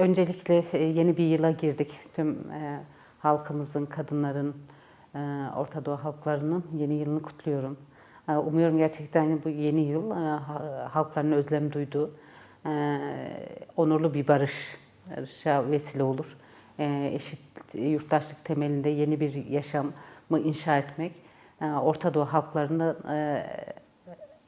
öncelikle e, yeni bir yıla girdik. Tüm e, halkımızın, kadınların, e, Orta Doğu halklarının yeni yılını kutluyorum. Umuyorum gerçekten bu yeni yıl ha- halkların özlem duyduğu onurlu bir barışa vesile olur. Eşit yurttaşlık temelinde yeni bir yaşamı inşa etmek Orta Doğu halklarının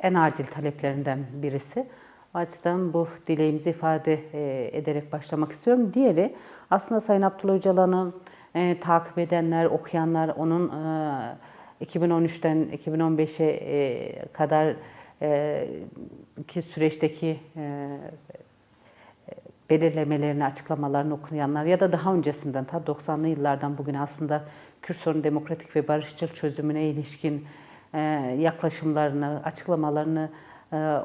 en acil taleplerinden birisi. Açıdan bu dileğimizi ifade e, ederek başlamak istiyorum. Diğeri aslında Sayın Abdullah Öcalan'ı e, takip edenler, okuyanlar, onun e, 2013'ten 2015'e e, kadar e, ki süreçteki e, belirlemelerini, açıklamalarını okuyanlar ya da daha öncesinden ta 90'lı yıllardan bugün aslında Kürt sorunu demokratik ve barışçıl çözümüne ilişkin e, yaklaşımlarını, açıklamalarını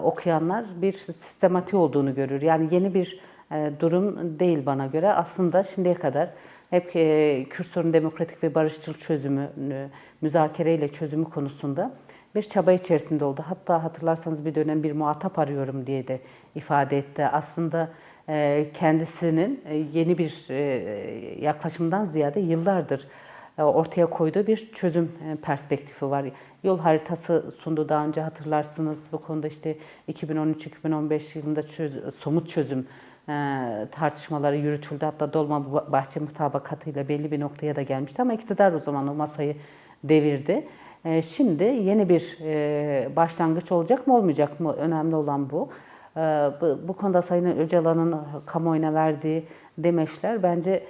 okuyanlar bir sistematik olduğunu görür. Yani yeni bir e, durum değil bana göre. Aslında şimdiye kadar hep e, Kürt demokratik ve barışçıl çözümü, müzakereyle çözümü konusunda bir çaba içerisinde oldu. Hatta hatırlarsanız bir dönem bir muhatap arıyorum diye de ifade etti. Aslında e, kendisinin e, yeni bir e, yaklaşımdan ziyade yıllardır e, ortaya koyduğu bir çözüm e, perspektifi var. Yol haritası sundu daha önce hatırlarsınız. Bu konuda işte 2013-2015 yılında çöz- somut çözüm e, tartışmaları yürütüldü. Hatta Dolma Bahçe mutabakatıyla belli bir noktaya da gelmişti ama iktidar o zaman o masayı devirdi. E, Şimdi yeni bir e, başlangıç olacak mı olmayacak mı? Önemli olan bu. Bu, konuda Sayın Öcalan'ın kamuoyuna verdiği demeçler bence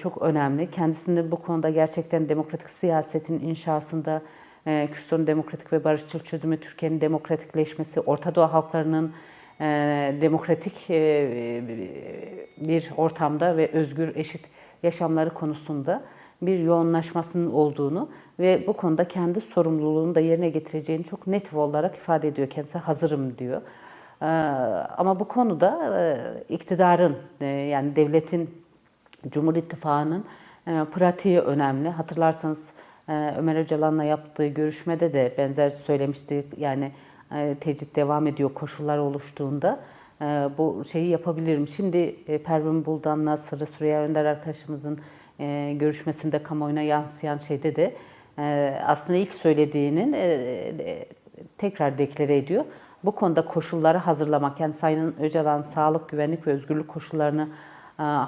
çok önemli. Kendisini bu konuda gerçekten demokratik siyasetin inşasında, e, Kürt sorunu demokratik ve barışçıl çözümü, Türkiye'nin demokratikleşmesi, Orta Doğu halklarının e, demokratik e, bir ortamda ve özgür, eşit yaşamları konusunda bir yoğunlaşmasının olduğunu ve bu konuda kendi sorumluluğunu da yerine getireceğini çok net olarak ifade ediyor. Kendisi hazırım diyor. Ee, Ama bu konuda e, iktidarın yani devletin, Cumhur İttifakı'nın pratiği önemli. Hatırlarsanız Ömer Öcalan'la yaptığı görüşmede de benzer söylemişti. Yani e, tecrit devam ediyor koşullar oluştuğunda e, bu şeyi yapabilirim. Şimdi e, Pervin Buldan'la Sırrı Süreyya Önder arkadaşımızın e, görüşmesinde kamuoyuna yansıyan şeyde de aslında ilk söylediğinin tekrar deklare ediyor. Bu konuda koşulları hazırlamak, yani Sayın Öcalan sağlık, güvenlik ve özgürlük koşullarını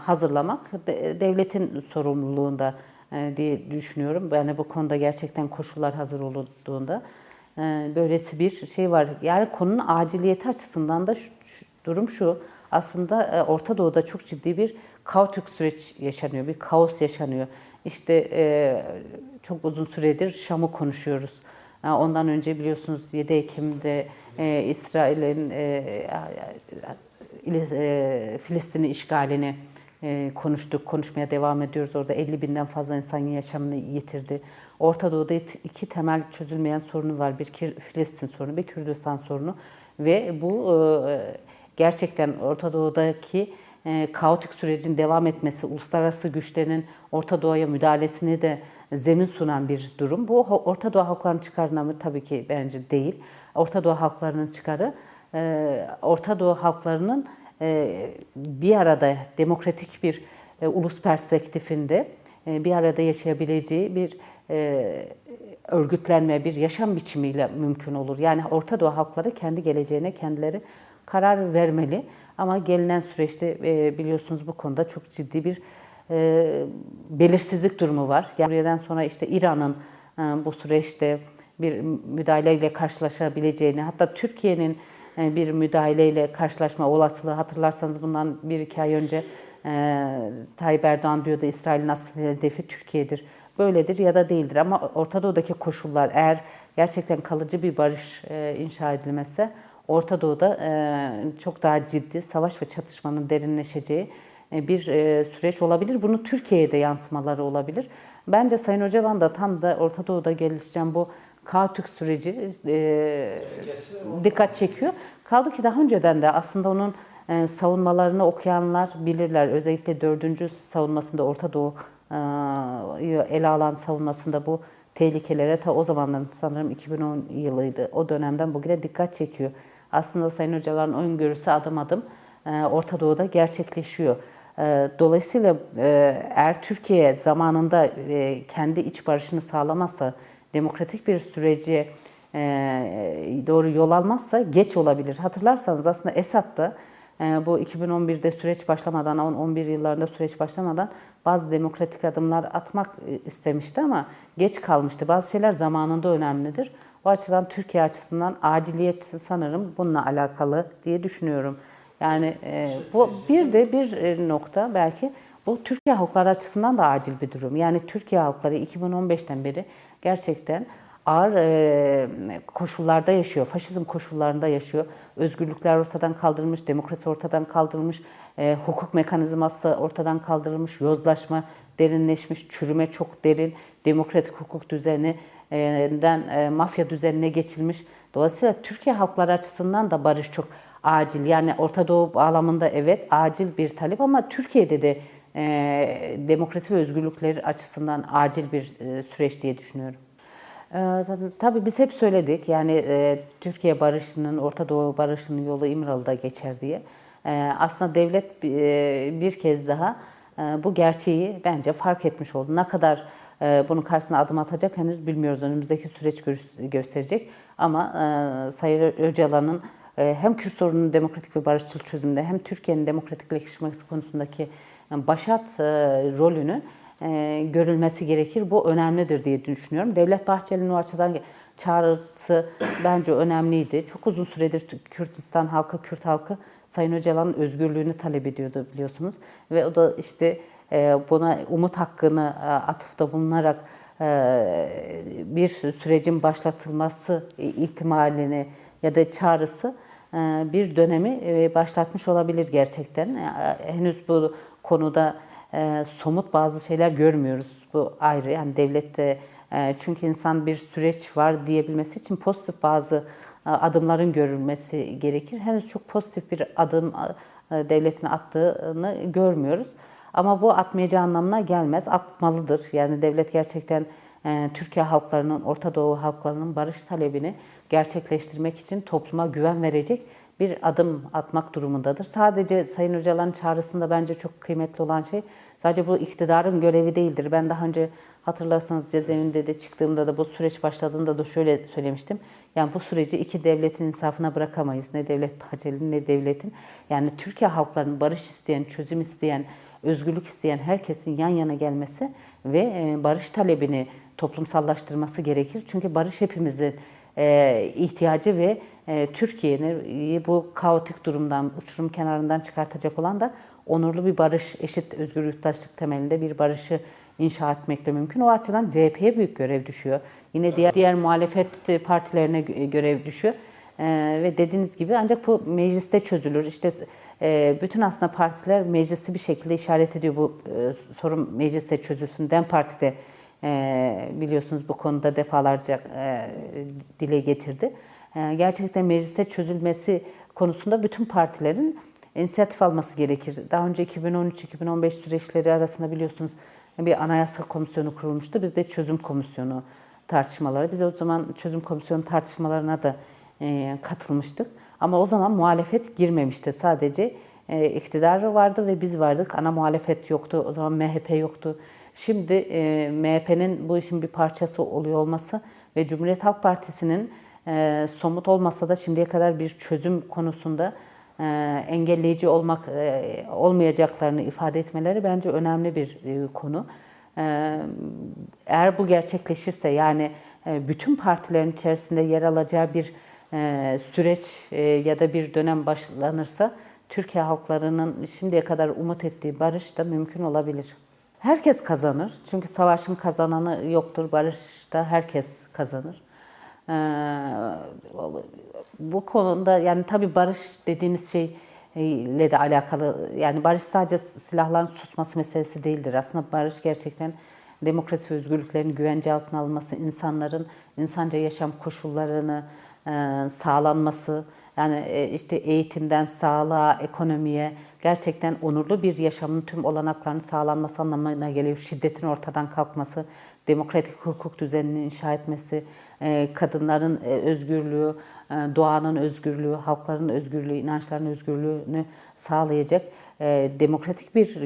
hazırlamak de- devletin sorumluluğunda diye düşünüyorum. Yani bu konuda gerçekten koşullar hazır olduğunda e, böylesi bir şey var. Yani konunun aciliyeti açısından da şu, şu- durum şu. Aslında e, Orta Doğu'da çok ciddi bir kaotik süreç yaşanıyor, bir kaos yaşanıyor. İşte e, çok uzun süredir Şam'ı konuşuyoruz. E, Ondan önce biliyorsunuz 7 Ekim'de e, İsrail'in e, İli- e, Filistin'i işgalini e, konuştuk, konuşmaya devam ediyoruz. Orada 50 binden fazla insanın yaşamını yitirdi. Orta Doğu'da iki temel çözülmeyen sorunu var. Bir Filistin sorunu, bir Kürdistan sorunu. Ve bu e, gerçekten Orta Doğu'daki e, kaotik sürecin devam etmesi, uluslararası güçlerin Orta Doğu'ya müdahalesini de zemin sunan bir durum. Bu Orta Doğu halklarının çıkarına mı? Tabii ki bence değil. Orta Doğu halklarının çıkarı, e, Orta Doğu halklarının bir arada demokratik bir e, ulus perspektifinde e, bir arada yaşayabileceği bir e, örgütlenme, bir yaşam biçimiyle mümkün olur. Yani Orta Doğu halkları kendi geleceğine kendileri karar vermeli. Ama gelinen süreçte biliyorsunuz bu konuda çok ciddi bir belirsizlik durumu var. Buradan sonra işte İran'ın bu süreçte bir müdahaleyle karşılaşabileceğini, hatta Türkiye'nin bir müdahaleyle karşılaşma olasılığı hatırlarsanız bundan bir iki ay önce e, Tayyip Erdoğan diyordu İsrail'in asıl hedefi Türkiye'dir. Böyledir ya da değildir ama Orta Doğu'daki koşullar eğer gerçekten kalıcı bir barış e, inşa edilmezse Orta Doğu'da e, çok daha ciddi savaş ve çatışmanın derinleşeceği bir süreç olabilir. Bunu Türkiye'ye de yansımaları olabilir. Bence Sayın Öcalan da tam da Orta Doğu'da gelişen bu kaotik süreci e, dikkat çekiyor. Kaldı ki daha önceden de aslında onun e, savunmalarını okuyanlar bilirler. Özellikle dördüncü savunmasında Orta Doğu'yu ele alan savunmasında bu tehlikelere ta o zamandan sanırım 2010 yılıydı. O dönemden bugüne dikkat çekiyor. Aslında Sayın Hocaların öngörüsü adım adım e, Orta Doğu'da gerçekleşiyor. E, Dolayısıyla e, eğer Türkiye zamanında e, kendi iç barışını sağlamazsa, demokratik bir süreci e, doğru yol almazsa geç olabilir. Hatırlarsanız aslında Esad da e, bu 2011'de süreç başlamadan, 11 yıllarında süreç başlamadan bazı demokratik adımlar atmak e, istemişti ama geç kalmıştı. Bazı şeyler zamanında önemlidir. O açıdan Türkiye açısından aciliyet sanırım bununla alakalı diye düşünüyorum. Yani bu bir de bir nokta belki bu Türkiye halkları açısından da acil bir durum. Yani Türkiye halkları 2015'ten beri gerçekten ağır e, koşullarda yaşıyor. Faşizm koşullarında yaşıyor. Özgürlükler ortadan kaldırılmış, demokrasi ortadan kaldırılmış, e, hukuk mekanizması ortadan kaldırılmış, yozlaşma derinleşmiş, çürüme çok derin, demokratik hukuk düzeninden e, mafya düzenine geçilmiş. Dolayısıyla Türkiye halkları açısından da barış çok acil. Yani Orta Doğu bağlamında evet acil bir talep ama Türkiye'de de e, demokrasi ve özgürlükler açısından acil bir e, süreç diye düşünüyorum. Ee, tabii biz hep söyledik yani e, Türkiye barışının, Orta Doğu barışının yolu İmralı'da geçer diye. E, aslında devlet e, bir kez daha e, bu gerçeği bence fark etmiş oldu. Ne kadar e, bunun karşısına adım atacak henüz bilmiyoruz. Önümüzdeki süreç gö- gösterecek. Ama e, Sayın Öcalan'ın e, hem Kürt sorununun demokratik ve barışçıl çözümünde hem Türkiye'nin demokratikleşmesi konusundaki başat e, rolünü e, görülmesi gerekir. Bu önemlidir diye düşünüyorum. Devlet Bahçeli'nin o açıdan çağrısı bence önemliydi. Çok uzun süredir Kürtistan halkı, Kürt halkı Sayın Öcalan'ın özgürlüğünü talep ediyordu biliyorsunuz. Ve o da işte e, buna umut hakkını e, atıfta bulunarak e, bir sürecin başlatılması ihtimalini ya da çağrısı bir dönemi başlatmış olabilir gerçekten. Henüz bu konuda e, somut bazı şeyler görmüyoruz. Bu ayrı. Yani devlette e, çünkü insan bir süreç var diyebilmesi için pozitif bazı e, adımların görülmesi gerekir. Henüz çok pozitif bir adım e, devletin attığını görmüyoruz. Ama bu atmayacağı anlamına gelmez. Atmalıdır. Yani devlet gerçekten e, Türkiye halklarının, Orta Doğu halklarının barış talebini gerçekleştirmek için topluma güven verecek bir adım atmak durumundadır. Sadece Sayın Öcalan'ın çağrısında bence çok kıymetli olan şey sadece bu iktidarın görevi değildir. Ben daha önce hatırlarsanız cezaevinde de çıktığımda da bu süreç başladığında da şöyle söylemiştim. Yani bu süreci iki devletin insafına bırakamayız. Ne devlet Bahçeli'nin ne devletin. Yani Türkiye halklarının barış isteyen, çözüm isteyen, özgürlük isteyen herkesin yan yana gelmesi ve e, barış talebini toplumsallaştırması gerekir. Çünkü barış hepimizin e, ihtiyacı ve e, Türkiye'nin bu kaotik durumdan, uçurum kenarından çıkartacak olan da onurlu bir barış, eşit özgür yurttaşlık temelinde bir barışı inşa etmekle mümkün. O açıdan CHP'ye büyük görev düşüyor. Yine diğer diğer muhalefet partilerine görev düşüyor. Ee, ve dediğiniz gibi ancak bu mecliste çözülür. İşte e, bütün aslında partiler meclisi bir şekilde işaret ediyor bu e, sorun mecliste çözülsün. DEM Parti de e, biliyorsunuz bu konuda defalarca e, dile getirdi. E, gerçekten mecliste çözülmesi konusunda bütün partilerin inisiyatif alması gerekir. Daha önce 2013-2015 süreçleri arasında biliyorsunuz bir anayasa komisyonu kurulmuştu. Bir de çözüm komisyonu tartışmaları. Biz o zaman çözüm komisyonu tartışmalarına da e, katılmıştık. Ama o zaman muhalefet girmemişti. Sadece e, iktidarı vardı ve biz vardık. Ana muhalefet yoktu. O zaman MHP yoktu. Şimdi e, MHP'nin bu işin bir parçası oluyor olması ve Cumhuriyet Halk Partisi'nin e, somut olmasa da şimdiye kadar bir çözüm konusunda e, engelleyici olmak e, olmayacaklarını ifade etmeleri bence önemli bir e, konu. E, eğer bu gerçekleşirse yani e, bütün partilerin içerisinde yer alacağı bir e, süreç e, ya da bir dönem başlanırsa Türkiye halklarının şimdiye kadar umut ettiği barış da mümkün olabilir. Herkes kazanır. Çünkü savaşın kazananı yoktur. Barışta herkes kazanır. Ee, bu konuda yani tabii barış dediğimiz şey ile de alakalı yani barış sadece silahların susması meselesi değildir. Aslında barış gerçekten demokrasi ve özgürlüklerin güvence altına alınması, insanların insanca yaşam koşullarını e, sağlanması, yani e, işte eğitimden sağlığa, ekonomiye gerçekten onurlu bir yaşamın tüm olanaklarının sağlanması anlamına geliyor. Şiddetin ortadan kalkması, demokratik hukuk düzenini inşa etmesi, e, kadınların e, özgürlüğü, doğanın özgürlüğü, halkların özgürlüğü, inançların özgürlüğünü sağlayacak demokratik bir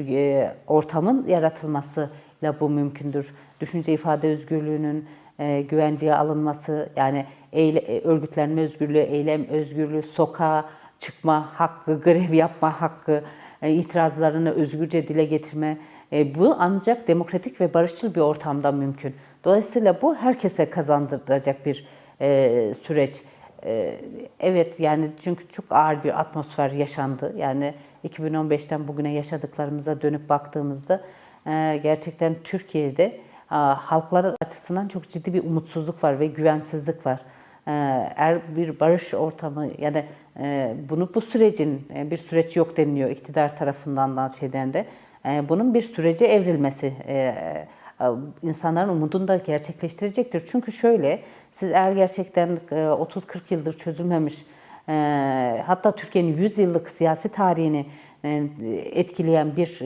ortamın yaratılmasıyla bu mümkündür. Düşünce ifade özgürlüğünün e, güvenceye alınması, yani eyle, e, örgütlenme özgürlüğü, eylem özgürlüğü, sokağa çıkma hakkı, grev yapma hakkı, e, itirazlarını özgürce dile getirme, e, bu ancak demokratik ve barışçıl bir ortamda mümkün. Dolayısıyla bu herkese kazandıracak bir süreç. Evet yani çünkü çok ağır bir atmosfer yaşandı. Yani 2015'ten bugüne yaşadıklarımıza dönüp baktığımızda gerçekten Türkiye'de halklar açısından çok ciddi bir umutsuzluk var ve güvensizlik var. E, eğer bir barış ortamı yani e, bunu bu sürecin e, bir süreç yok deniliyor iktidar tarafından da şeyden de. E, bunun bir sürece evrilmesi insanların umudunu da gerçekleştirecektir. Çünkü şöyle, siz eğer gerçekten e, 30-40 yıldır çözülmemiş, hatta Türkiye'nin 100 yıllık siyasi tarihini etkileyen bir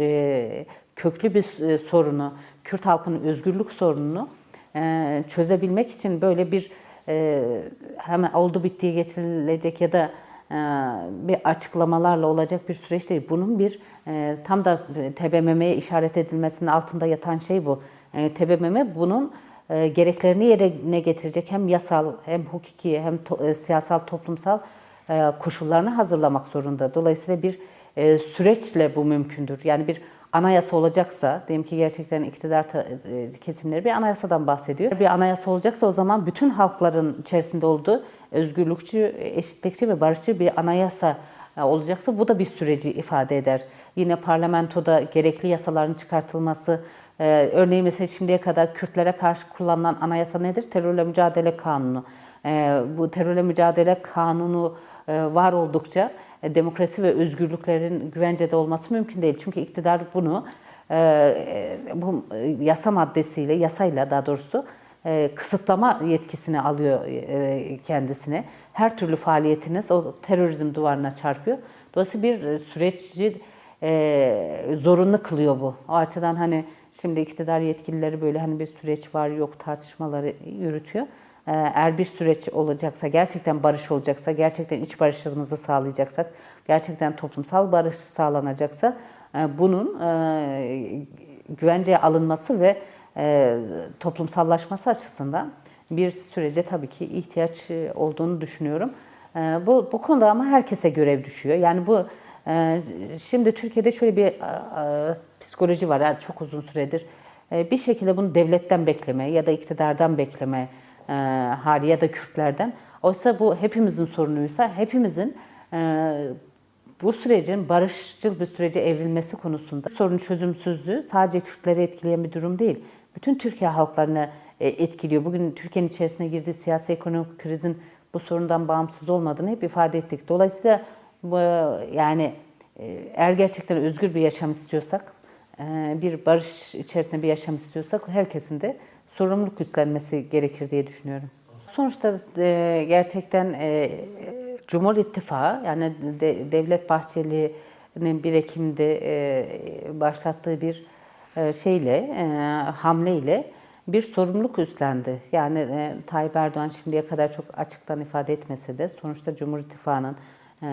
köklü bir sorunu, Kürt halkının özgürlük sorununu e, çözebilmek için böyle bir e, hemen oldu bittiye getirilecek ya da e, bir açıklamalarla olacak bir süreç değil. Bunun bir tam da TBMM'ye işaret edilmesinin altında yatan şey bu. E, TBMM bunun e, gereklerini yerine getirecek hem yasal hem hukuki hem to, siyasal toplumsal koşullarını hazırlamak zorunda. Dolayısıyla bir süreçle bu mümkündür. Yani bir anayasa olacaksa, diyelim ki gerçekten iktidar e, kesimleri bir anayasadan bahsediyor. Bir anayasa olacaksa o zaman bütün halkların içerisinde olduğu özgürlükçü, eşitlikçi ve barışçı bir anayasa e, olacaksa bu da bir süreci ifade eder. Yine parlamentoda gerekli yasaların çıkartılması, e, örneğin mesela şimdiye kadar Kürtlere karşı kullanılan anayasa nedir? Terörle mücadele kanunu. Bu terörle mücadele kanunu var oldukça demokrasi ve özgürlüklerin güvencede olması mümkün değil. Çünkü iktidar bunu e, bu yasa maddesiyle, yasayla daha doğrusu e, kısıtlama yetkisini alıyor kendisine. Her türlü faaliyetiniz o terörizm duvarına çarpıyor. Dolayısıyla bir süreci zorunlu kılıyor bu. O açıdan hani şimdi iktidar yetkilileri böyle hani bir süreç var yok tartışmaları yürütüyor. Ee, eğer bir süreç olacaksa, gerçekten barış olacaksa, gerçekten iç barışımızı sağlayacaksak, gerçekten toplumsal barış sağlanacaksa e, bunun e, güvenceye alınması ve e, toplumsallaşması açısından bir sürece tabii ki ihtiyaç olduğunu düşünüyorum. Bu, bu konuda ama herkese görev düşüyor. Yani bu şimdi Türkiye'de şöyle bir psikoloji var yani çok uzun süredir. Bir şekilde bunu devletten bekleme ya da iktidardan bekleme hali ya da Kürtlerden. Oysa bu hepimizin sorunuysa hepimizin e, bu sürecin barışçıl bir sürece evrilmesi konusunda sorun çözümsüzlüğü sadece Kürtleri etkileyen bir durum değil. Bütün Türkiye halklarını e, etkiliyor. Bugün Türkiye'nin içerisine girdiği siyasi ekonomik krizin bu sorundan bağımsız olmadığını hep ifade ettik. Dolayısıyla yani e, eğer gerçekten özgür bir yaşam istiyorsak, e, bir barış içerisinde bir yaşam istiyorsak herkesin de sorumluluk üstlenmesi gerekir diye düşünüyorum. Sonuçta e, gerçekten e, Cumhur İttifakı yani de, Devlet Bahçeli'nin 1 Ekim'de e, başlattığı bir e, şeyle, e, hamleyle bir sorumluluk üstlendi. Yani e, Tayyip Erdoğan şimdiye kadar çok açıktan ifade etmese de sonuçta Cumhur İttifakı'nın e,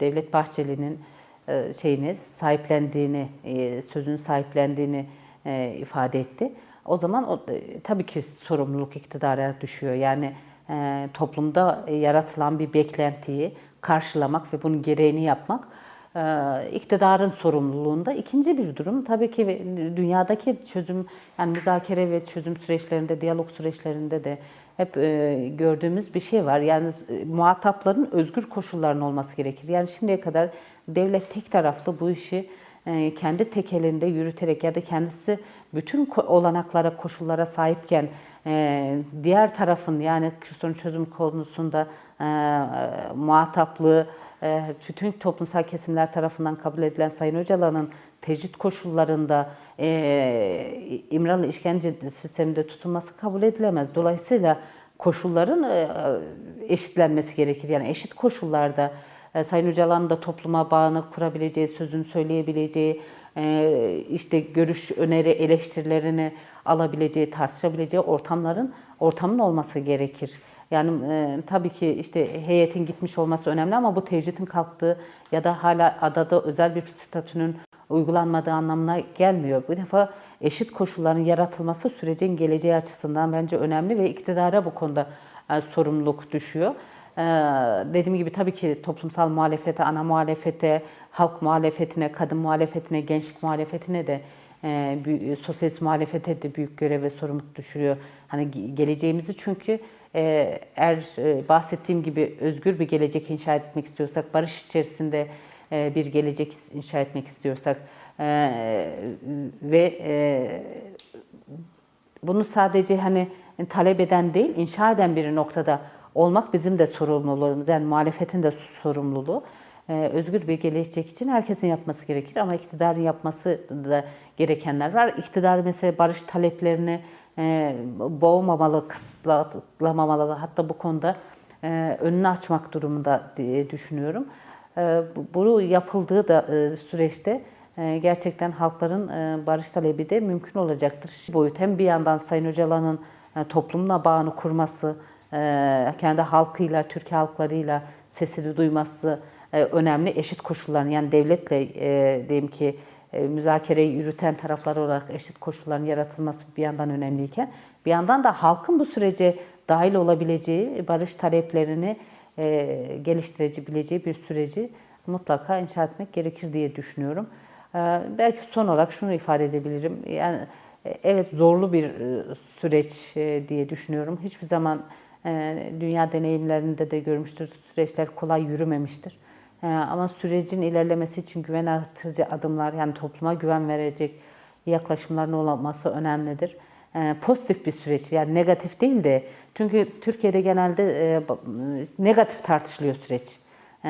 Devlet Bahçeli'nin e, şeyini sahiplendiğini, e, sözünü sahiplendiğini e, ifade etti. O zaman o, e, tabii ki sorumluluk iktidara düşüyor. Yani e, toplumda yaratılan bir beklentiyi karşılamak ve bunun gereğini yapmak e, iktidarın sorumluluğunda. İkinci bir durum tabii ki dünyadaki çözüm, yani müzakere ve çözüm süreçlerinde, diyalog süreçlerinde de hep e, gördüğümüz bir şey var. Yani e, muhatapların özgür koşullarının olması gerekir. Yani şimdiye kadar devlet tek taraflı bu işi e, kendi tekelinde yürüterek ya da kendisi bütün olanaklara, koşullara sahipken e, diğer tarafın yani Kürt çözüm konusunda e, muhataplığı bütün toplumsal kesimler tarafından kabul edilen Sayın Öcalan'ın tecrit koşullarında İmralı işkence sisteminde tutulması kabul edilemez. Dolayısıyla koşulların eşitlenmesi gerekir. Yani eşit koşullarda e, Sayın Öcalan'ın da topluma bağını kurabileceği, sözünü söyleyebileceği, e, işte görüş, öneri, eleştirilerini alabileceği, tartışabileceği ortamların ortamın olması gerekir. Yani e, tabii ki işte heyetin gitmiş olması önemli ama bu tecritin kalktığı ya da hala adada özel bir statünün uygulanmadığı anlamına gelmiyor. Bu defa eşit koşulların yaratılması sürecin geleceği açısından bence önemli ve iktidara bu konuda e, sorumluluk düşüyor. Ee, dediğim gibi tabii ki toplumsal muhalefete, ana muhalefete, halk muhalefetine, kadın muhalefetine, gençlik muhalefetine de e, büyük- sosyalist muhalefete de büyük görev ve sorumluluk düşürüyor. Hani ge- geleceğimizi çünkü e, eğer e, bahsettiğim gibi özgür bir gelecek inşa etmek istiyorsak, barış içerisinde e, bir gelecek inşa etmek istiyorsak e, ve bunu sadece hani talep eden değil, inşa eden bir noktada olmak bizim de sorumluluğumuz. Yani muhalefetin de sorumluluğu. Ee, özgür bir gelecek için herkesin yapması gerekir ama iktidarın yapması da gerekenler var. İktidar mesela barış taleplerini e, boğmamalı, kısıtlamamalı. Hatta bu konuda e, önünü açmak durumunda diye düşünüyorum. E, bu- bu yapıldığı da e, süreçte e, gerçekten halkların e, barış talebi de mümkün olacaktır. Boyut hem bir yandan Sayın Öcalan'ın e, toplumla bağını kurması, kendi halkıyla, Türkiye halklarıyla sesini duyması e, önemli. Eşit koşulların yani devletle e, diyelim ki e, müzakereyi yürüten taraflar olarak eşit koşulların yaratılması bir yandan önemliyken bir yandan da halkın bu sürece dahil olabileceği barış taleplerini geliştirebileceği bir süreci mutlaka inşa etmek gerekir diye düşünüyorum. Ee, Belki son olarak şunu ifade edebilirim. Yani evet zorlu bir süreç diye düşünüyorum. Hiçbir zaman dünya deneyimlerinde de görmüştür süreçler kolay yürümemiştir. E, Ama sürecin ilerlemesi için güven artırıcı adımlar yani topluma güven verecek yaklaşımların olması önemlidir. E, Pozitif bir süreç yani negatif değil de çünkü Türkiye'de genelde e, negatif tartışılıyor süreç. Ee,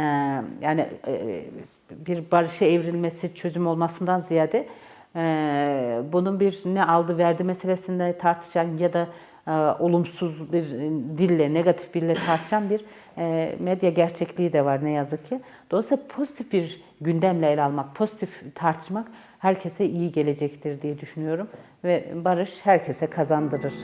yani e, bir barışa evrilmesi çözüm olmasından ziyade e, bunun bir ne aldı verdi meselesinde tartışan ya da e, olumsuz bir dille, negatif bir dille tartışan bir e, medya gerçekliği de var ne yazık ki. Dolayısıyla pozitif bir gündemle ele almak, pozitif tartışmak herkese iyi gelecektir diye düşünüyorum ve barış herkese kazandırır.